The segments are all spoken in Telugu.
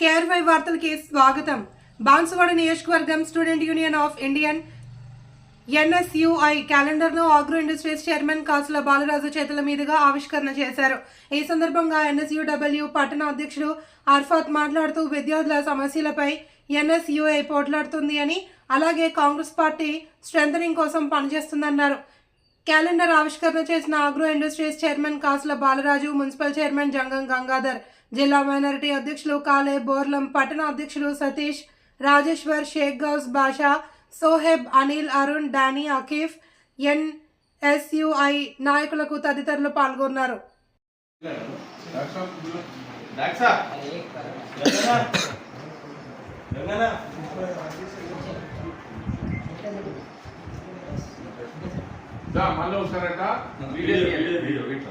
కేఆర్వై వార్తలకి స్వాగతం. బాన్సువాడ నియోజకవర్గం student union of Indian NSUI క్యాలెండర్ను agro industries chairman Kasula Balaraju చేతుల మీదుగా ఆవిష్కరణ చేశారు. ఈ సందర్భంగా ఎన్ఎస్యుడబ్ల్యూ పట్టణ అధ్యక్షుడు అర్ఫాత్ మాట్లాడుతూ విద్యార్థుల సమస్యలపై ఎన్ఎస్యుఐ పోట్లాడుతుంది అని అలాగే కాంగ్రెస్ పార్టీ స్ట్రెంథనింగ్ కోసం పనిచేస్తుందన్నారు. క్యాలెండర్ ఆవిష్కరణ చేసిన agro industries chairman Kasula Balaraju municipal chairman Jangam Gangadhar జిల్లా మైనారిటీ అధ్యక్షులు కాలే బోర్లం పట్టణ అధ్యక్షులు సతీష్ రాజేశ్వర్ షేక్ గౌస్ బాషా సోహెబ్ అనిల్ అరుణ్ డానీ అకీఫ్ ఎన్ఎస్యుఐ నాయకులకు తదితరులు పాల్గొన్నారు. మళ్ళీ ఒకసారట వీడియో వీడియో వీడియో. వీడియో.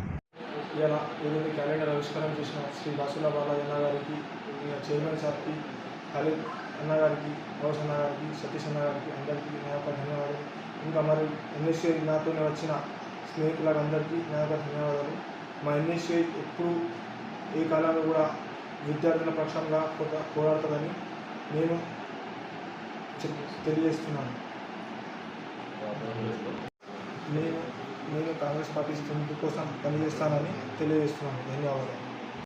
ఇలా ఏదైతే క్యాలెండర్ ఆవిష్కరణ చేసిన శ్రీ రాసుల బాలయ్య గారికి ఇంకా చైర్మన్ సార్కి ఖాళీ అన్న గారికి గౌస్ అన్న గారికి సతీష్ అన్న గారికి అందరికీ నా యొక్క ధన్యవాదాలు. ఇంకా మరి ఎన్ఎస్ఐ నాతోనే వచ్చిన స్నేహితులందరికీ నా యొక్క ధన్యవాదాలు. మా ఎన్ఎస్ఐ ఎప్పుడు ఏ కాలంలో కూడా విద్యార్థుల పక్షంగా పోరా- పోరాడుతుందని నేను తెలియజేస్తున్నాను. నేను నేను కాంగ్రెస్ పార్టీ కోసం పనిచేస్తానని తెలియజేస్తున్నాను. ధన్యవాదాలు.